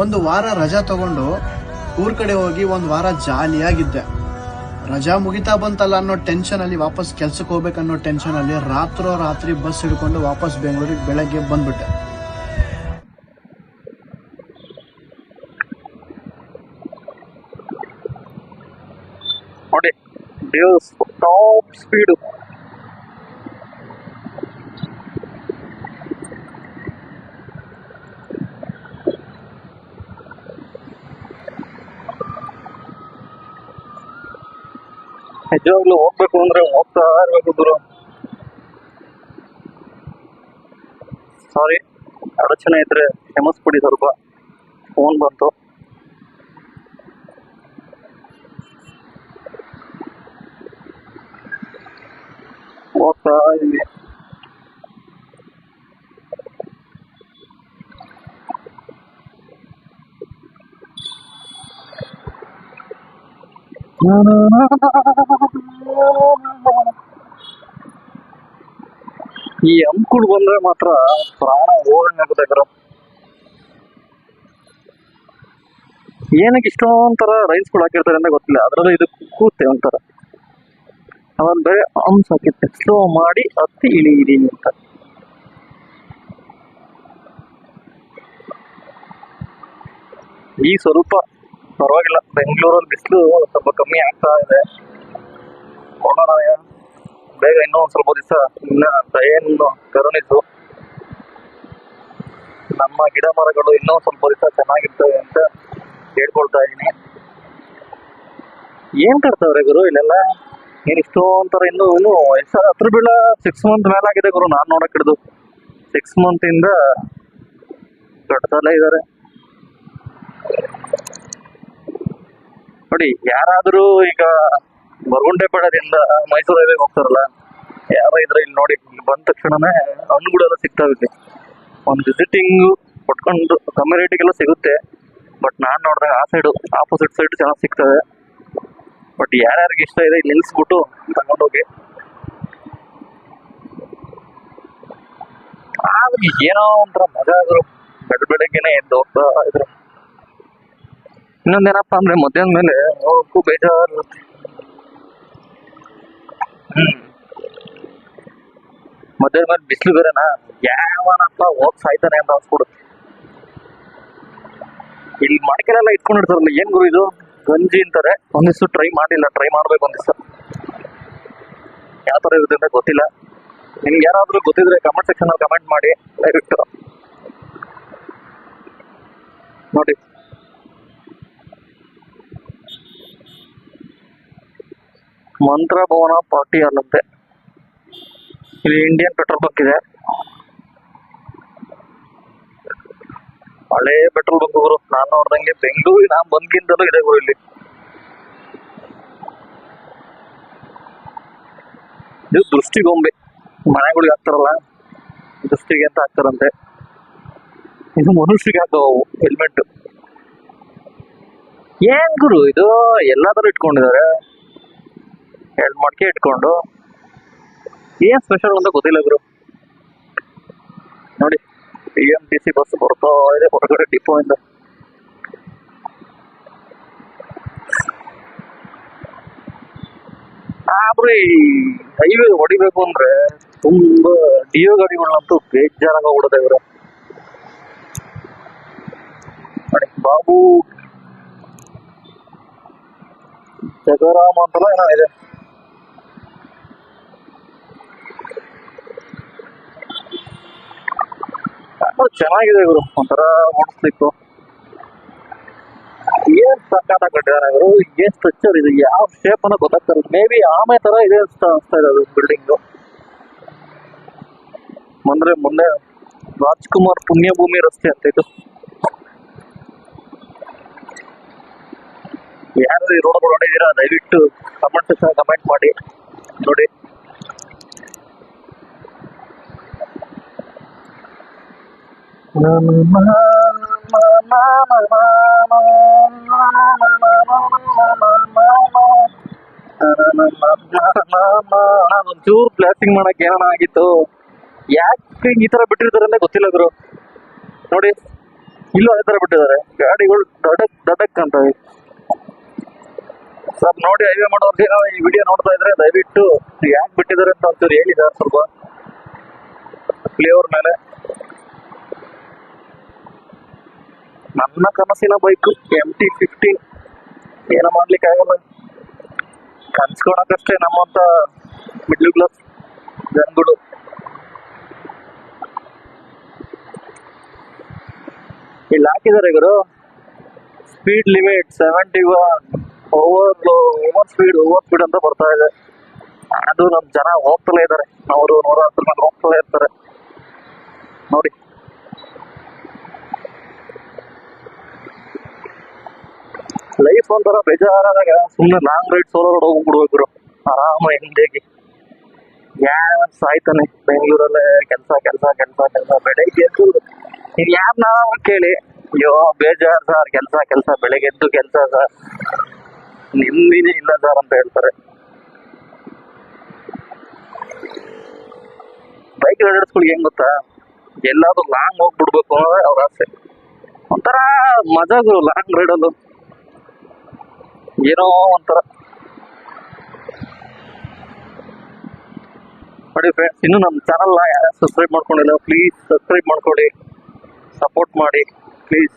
ಒಂದು ವಾರ ರಜಾ ತಗೊಂಡು ಊರ್ ಕಡೆ ಹೋಗಿ ಒಂದ್ ವಾರ ಜಾಲಿಯಾಗಿದ್ದೆ. ರಜಾ ಮುಗಿತಾ ಬಂತಲ್ಲ ಅನ್ನೋ ಟೆನ್ಷನ್ ಅಲ್ಲಿ ವಾಪಸ್ ಕೆಲ್ಸಕ್ಕೆ ಹೋಗ್ಬೇಕನ್ನೋ ಟೆನ್ಷನ್ ಅಲ್ಲಿ ರಾತ್ರೋ ರಾತ್ರಿ ಬಸ್ ಹಿಡ್ಕೊಂಡು ವಾಪಸ್ ಬೆಂಗಳೂರಿಗೆ ಬೆಳಗ್ಗೆ ಬಂದ್ಬಿಟ್ಟೆ. ನೋಡಿ ಟಾಪ್ ಸ್ಪೀಡು ನಿಜವಾಗ್ಲೂ ಹೋಗ್ಬೇಕು ಅಂದ್ರೆ ಹೋಗ್ತಾ ಇರ್ಬೇಕು ಗುರು ಸಾರಿ ಅಡಚಣೆ ಇದ್ರೆ ಕ್ಷಮಿಸ್ಬಿಡಿ ಸ್ವಲ್ಪ. ಫೋನ್ ಬಂತು. ಹೋಗ್ತಾ ಇದೀವಿ ಈ ಅಂಕುಡ್ ಬಂದ್ರೆ ಮಾತ್ರ ಪ್ರಾಣ ಹೋಗಂಗಾಗುತ್ತೆ ಗುರು ಏನಕ್ಕೆ ಇಷ್ಟೊಂಥರ ಕೂಡ ಹಾಕಿರ್ತಾರೆ ಅಂತ ಗೊತ್ತಿಲ್ಲ. ಅದರಲ್ಲೂ ಇದು ಕೂತೆ ಒಂಥರ. ಅವನ್ ಬೇರೆ ಹಾಕಿರ್ತೆ. ಸ್ಲೋ ಮಾಡಿ ಹತ್ತಿ ಇಳಿಯಿರಿ ಅಂತ. ಈ ಸ್ವಲ್ಪ ಪರವಾಗಿಲ್ಲ. ಬೆಂಗಳೂರಲ್ಲಿ ಬಿಸಿಲು ಸ್ವಲ್ಪ ಕಮ್ಮಿ ಆಗ್ತಾ ಇದೆ. ನೋಡೋಣ ಬೇಗ ಇನ್ನೂ ಒಂದ್ ಸ್ವಲ್ಪ ದಿವಸ ಏನು ದಯೆಯನ್ನು ಕರುಣಿಸು ನಮ್ಮ ಗಿಡ ಮರಗಳು ಇನ್ನೂ ಸ್ವಲ್ಪ ದಿವಸ ಚೆನ್ನಾಗಿರ್ತವೆ ಅಂತ ಹೇಳ್ಕೊಳ್ತಾ ಇದೀನಿ ಏನ್ ಕಟ್ತಾವ್ರೆ ಗುರು ಇಲ್ಲೆಲ್ಲ? ಏನ್ ಅಂತಾರೆ ಇನ್ನು ಇನ್ನು ಹತ್ರ ಬೀಳ ಸಿಕ್ಸ್ ಮಂತ್ ಮೇಲಾಗಿದೆ ಗುರು ನಾನ್ ನೋಡಕ್ ಹಿಡಿದು. ಸಿಕ್ಸ್ ಮಂತ್ ಇಂದ ಕಟ್ತಲೇ ಇದಾರೆ. ನೋಡಿ, ಯಾರಾದ್ರೂ ಈಗ ಬರಗುಂಟೆಪಾಳ್ಯದಿಂದ ಮೈಸೂರು ಹೈವೇಗೆ ಹೋಗ್ತಾರಲ್ಲ, ಯಾರ ಇದ್ರೆ ಇಲ್ಲಿ ನೋಡಿ ಬಂದ ತಕ್ಷಣನೇ ಹಣ್ಣುಗಳೆಲ್ಲ ಇಲ್ಲಿ. ಒಂದು ವಿಸಿಟಿಂಗ್ ಕೊಟ್ಕೊಂಡು ಕಮ್ಮಿ ರೇಟಿಗೆಲ್ಲ ಸಿಗುತ್ತೆ. ಬಟ್ ನಾನ್ ನೋಡಿದಾಗ ಆ ಸೈಡು ಆಪೋಸಿಟ್ ಸೈಡ್ ಚೆನ್ನಾಗಿ ಸಿಗ್ತವೆ. ಬಟ್ ಯಾರ್ಯಾರಿಗೆ ಇಷ್ಟ ಇದೆ, ಇಲ್ಲಿ ನಿಲ್ಸ್ಬಿಟ್ಟು ತಗೊಂಡೋಗಿ. ಆದ್ರೆ ಏನೋ ಒಂಥರ ಮಜಾ ಆದ್ರು ಬೆಳ್ ಬೆಳಗ್ಗೆನೆ ಎದ್ದು ಹೋಗ್ತಾ ಇದ್ರು ಇನ್ನೊಂದೇನಪ್ಪ ಅಂದ್ರೆ ಮಧ್ಯಾಹ್ನ ಮೇಲೆ ಹೋಗಕ್ಕೂ ಬೇಜಾರು ಹ್ಮ್. ಮಧ್ಯಾಹ್ನ ಮೇಲೆ ಬಿಸಿಲು ಬೇರೆನಾ? ಯಾವನಪ್ಪ ಹೋಗ್ ಸಾಯ್ತಾನೆ ಅಂತ ಅನ್ಸ್ಬಿಡುತ್ತೆ. ಇಲ್ಲಿ ಮಡಿಕೆಲೆಲ್ಲ ಇಟ್ಕೊಂಡಿರ್ತಾರಲ್ಲ ಏನ್ ಗುರು ಇದು? ಗಂಜಿ ಅಂತಾರೆ. ಒಂದಿಷ್ಟು ಟ್ರೈ ಮಾಡಿಲ್ಲ ಟ್ರೈ ಮಾಡ್ಬೇಕು ಒಂದಿಷ್ಟು. ಯಾವ ತರ ಇರುತ್ತೆ ಅಂತ ಗೊತ್ತಿಲ್ಲ. ನಿಮ್ಗೆ ಯಾರಾದ್ರೂ ಗೊತ್ತಿದ್ರೆ ಕಮೆಂಟ್ ಸೆಕ್ಷನ್ ಅಲ್ಲಿ ಕಮೆಂಟ್ ಮಾಡಿ ದಯವಿಟ್ಟು ನೋಡಿ. ಮಂತ್ರ ಭವನ ಪಾರ್ಟಿ ಅಲ್ಲಂತೆ ಇಲ್ಲಿ ಇಂಡಿಯನ್ ಪೆಟ್ರೋಲ್ ಬಂಕ್ ಇದೆ. ಹಳೆ ಪೆಟ್ರೋಲ್ ಬಂಕ್ ಗುರು, ನಾನು ನೋಡ್ದಂಗೆ ಬೆಂಗಳೂರಿಗೆ ನಾನು ಬಂದ್ಗಿಂತಲೂ ಇದೆ ಗುರು ಇಲ್ಲಿ. ಇದು ದೃಷ್ಟಿಗೊಂಬೆ. ಮನೆಗಳಿಗೆ ಹಾಕ್ತಾರಲ್ಲ, ದೃಷ್ಟಿಗೆ ಅಂತ ಹಾಕ್ತಾರಂತೆ. ಇದು ಮನುಷ್ಯರಿಗೆ ಹಾಕವು ಹೆಲ್ಮೆಟ್ ಏನ್ ಗುರು ಇದು? ಎಲ್ಲಾದ್ರೂ ಇಟ್ಕೊಂಡಿದ್ದಾರೆ. ಎರಡು ಮಡಕೆ ಇಟ್ಕೊಂಡು. ಏನ್ ಸ್ಪೆಷಲ್ ಅಂತ ಗೊತ್ತಿಲ್ಲ ಗುರು. ನೋಡಿ B M T C bus ಬರ್ತಾ ಇದೆ ಹೊರಗಡೆ ಡಿಪೋ ಇಂದ. ಆದ್ರೆ ಈ ಹೈವೇ ಹೊಡಿಬೇಕು ಅಂದ್ರೆ ತುಂಬಾ ಡಿಯೋ ಗಾಡಿಗಳನ್ನಂತೂ ಬೇಜಾರಾಗೋಗ್ಬಿಡುತ್ತೆ ಇವರು ನೋಡಿ, ಬಾಬು. ಜಗರಾಮ್ ಅಂತಲ್ಲ ಏನೋ ಇದೆ. ಚೆನ್ನಾಗಿದೆ ಇವರು ಒಂಥರ ಓಡಿಸ್ಲಿಕ್ಕು ಏನ್ ಸಕ್ಕತ್ತಾಗಿ ಕಟ್ಟಿದಾರೆ ಅವರು ಏನ್ ಸ್ಟ್ರಕ್ಚರ್ ಇದು? ಯಾವ ಶೇಪ್ ಅನ್ನೋ ಗೊತ್ತಾಗ್ತಾರೆ ಮೇ ಬಿ ಆಮೆ ತರ ಇದೆ ಅಂತ ಅನ್ಸ್ತಾ ಇದೆ ಬಿಲ್ಡಿಂಗ್ ಅಂದ್ರೆ ಮೊನ್ನೆ ರಾಜ್ಕುಮಾರ್ ಪುಣ್ಯಭೂಮಿ ರಸ್ತೆ ಅಂತ ಇದು. ಯಾರು ಈ ರೋಡ್ ನೋಡಿದೀರಾ? ದಯವಿಟ್ಟು ಕಮೆಂಟ್ ಕಮೆಂಟ್ ಮಾಡಿ. ನೋಡಿ. ಒಂಚೂರು ಪ್ಲಾಸ್ಟಿಂಗ್ ಮಾಡಕ್ ಏನಾನ ಆಗಿತ್ತು. ಯಾಕೆ ಈ ತರ ಬಿಟ್ಟಿರ್ತಾರೆ ಅಂತ ಗೊತ್ತಿಲ್ಲ ಗುರು. ನೋಡಿ, ಇಲ್ಲೂ ಅದೇ ತರ ಬಿಟ್ಟಿದ್ದಾರೆ. ಗಾಡಿಗಳು ದಡಕ್ ದಡಕ್ ಅಂತ ಸರ್, ನೋಡಿ ಹೈವೇ ಮಾಡೋರ್ಗೆ ಏನೋ ಈ ವಿಡಿಯೋ ನೋಡ್ತಾ ಇದ್ರೆ ದಯವಿಟ್ಟು ಯಾಕೆ ಬಿಟ್ಟಿದ್ದಾರೆ ಅಂತ ಒಂಚೂರು ಹೇಳಿ ಸರ್ ಸ್ವಲ್ಪ. ಫ್ಲೇವರ್ ಮೇಲೆ. ನನ್ನ ಕನಸಿನ ಬೈಕು ಎಂ ಟಿ ಫಿಫ್ಟೀನ್ ಏನೋ ಮಾಡ್ಲಿಕ್ಕೆ ಆಗಲ್ಲ. ಕನ್ಸ್ಕೊಳಕಷ್ಟೇ ನಮ್ಮಂತ ಮಿಡ್ಲ್ ಕ್ಲಾಸ್ ಜನಗಳು. ಇಲ್ಲಿ ಹಾಕಿದ್ದಾರೆ ಗುರು speed limit seventy one over over speed over speed ಅಂತ ಬರ್ತಾ ಇದೆ. ಅದು ನಮ್ಮ ಜನ ಹೋಗ್ತಲೇ ಇದ್ದಾರೆ. ಅವರು ನೂರ ಹತ್ತು ಹೋಗ್ತಲೇ ಇರ್ತಾರೆ. ನೋಡಿ. ಒಂಥರ ಬೇಜಾರಾದಾಗ ಸುಮ್ಮನೆ ಲಾಂಗ್ ರೈಡ್ ಸೋಲೋ ರೋಡ್ ಹೋಗ್ಬಿಡ್ಬೇಕು ಆರಾಮ ಹಿಂದೆಗೆ. ಯಾವ ಸಾಯ್ತಾನೆ ಬೆಂಗಳೂರಲ್ಲೇ ಕೆಲಸ ಕೆಲಸ ಕೆಲಸ ಕೆಲಸ, ಬೆಳಗ್ಗೆ ಇಲ್ಲಿ ಯಾರನ್ನ ನಾವು ಕೇಳಿ. ಅಯ್ಯೋ, ಬೇಜಾರ್ ಸರ್, ಕೆಲಸ ಕೆಲಸ, ಬೆಳಗ್ಗೆ ಎದ್ದು ಕೆಲಸ ಸರ್. ನೆಮ್ಮದಿನೇ ಇಲ್ಲ ಸರ್ ಅಂತ ಹೇಳ್ತಾರೆ. ಬೈಕ್ ರೈಡರ್ಸ್ಗಳಿಗೆ ಹೆಂಗ್ ಗೊತ್ತಾ? ಎಲ್ಲಾದ್ರೂ ಲಾಂಗ್ ಹೋಗ್ಬಿಡ್ಬೇಕು ಅನ್ನೋದೇ ಅವ್ರ ಆಸೆ. ಒಂಥರ ಮಜಾ ಲಾಂಗ್ ರೈಡಲ್ಲೂ ಏನೋ ಒಂಥರ. ನೋಡಿ ಫ್ರೆಂಡ್ಸ್ ಇನ್ನೂ ನಮ್ಮ ಚಾನಲ್ನ ಯಾರು ಸಬ್ಸ್ಕ್ರೈಬ್ ಮಾಡ್ಕೊಂಡಿಲ್ಲ ಪ್ಲೀಸ್ ಸಬ್ಸ್ಕ್ರೈಬ್ ಮಾಡ್ಕೊಳ್ಳಿ. ಸಪೋರ್ಟ್ ಮಾಡಿ ಪ್ಲೀಸ್